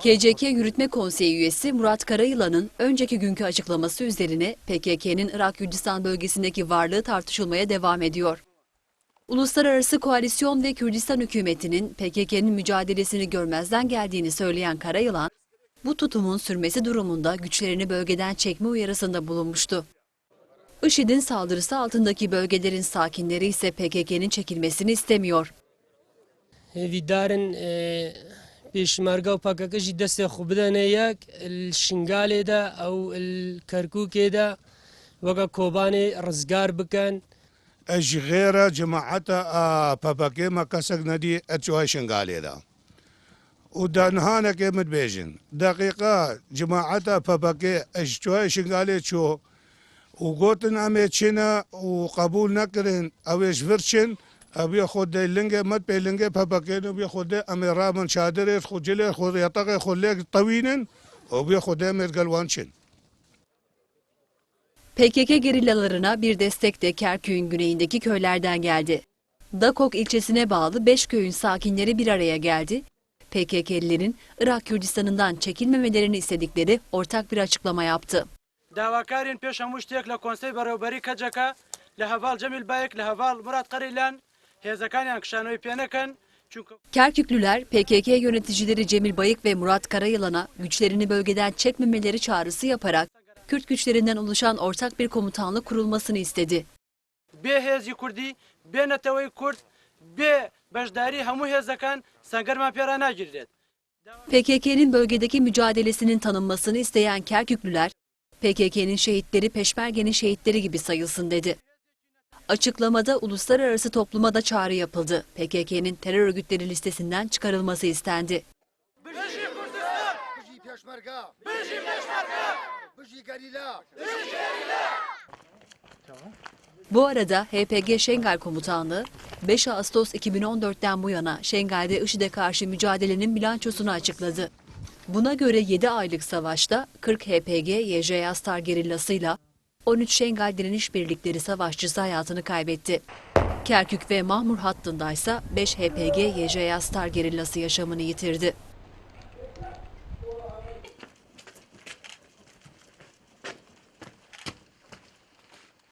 KCK Yürütme Konseyi üyesi Murat Karayılan'ın önceki günkü açıklaması üzerine PKK'nın Irak Kürdistan bölgesindeki varlığı tartışılmaya devam ediyor. Uluslararası Koalisyon ve Kürdistan hükümetinin PKK'nın mücadelesini görmezden geldiğini söyleyen Karayılan, bu tutumun sürmesi durumunda güçlerini bölgeden çekme uyarısında bulunmuştu. IŞİD'in saldırısı altındaki bölgelerin sakinleri ise PKK'nın çekilmesini istemiyor. هێویدارن پێشمارگە و پاکەکەشی دەستێ خو بدەنە یەک شنگالێدا ئەو کەرکووکێدا وەکە کۆبانێ ڕزگار بکەن. ئەژی غێرە جماعەتە پەپەکێمە کەسەک نەدی ئەچوای شنگالێدا. و دەنهانەکێ من بێژن. دقیقا جماعەتە پەپەکێ ئەشتوای شنگالێ چۆ؟ و گوتن ئەمێ چینە و قبول نەکردن ئەوێش ورچن. ابي خود لنجه مت بي لنجه باباكي نبي خود امي رامن شادر خود جلي خود يطغي خود ليك طوينن وبي خود امي قلوانشن PKK gerillalarına bir destek de Kerkük'ün güneyindeki köylerden geldi. Dakok ilçesine bağlı 5 köyün sakinleri bir araya geldi. PKK'lilerin Irak Kürdistan'ından çekilmemelerini istedikleri ortak bir açıklama yaptı. داواکارین پێش هەموو شتێک لە کۆنسەی بەڕێوبەری کەجەکە لە هەڤال جەمیل بایەک Kerküklüler, PKK yöneticileri Cemil Bayık ve Murat Karayılan'a güçlerini bölgeden çekmemeleri çağrısı yaparak Kürt güçlerinden oluşan ortak bir komutanlık kurulmasını istedi. Be hezi kurdi, be netavayı kurd, be bejdari hamu hezakan sangarma pirana girdet. PKK'nin bölgedeki mücadelesinin tanınmasını isteyen Kerküklüler, PKK'nin şehitleri Peşmerge'nin şehitleri gibi sayılsın dedi. Açıklamada uluslararası topluma da çağrı yapıldı. PKK'nin terör örgütleri listesinden çıkarılması istendi. Bu arada HPG Şengal Komutanlığı 5 Ağustos 2014'ten bu yana Şengal'de IŞİD'e karşı mücadelenin bilançosunu açıkladı. Buna göre 7 aylık savaşta 40 HPG YJ Astar gerillasıyla 13 Şengal direniş birlikleri savaşçısı hayatını kaybetti. Kerkük ve Mahmur hattındaysa 5 HPG YJ Astar gerillası yaşamını yitirdi.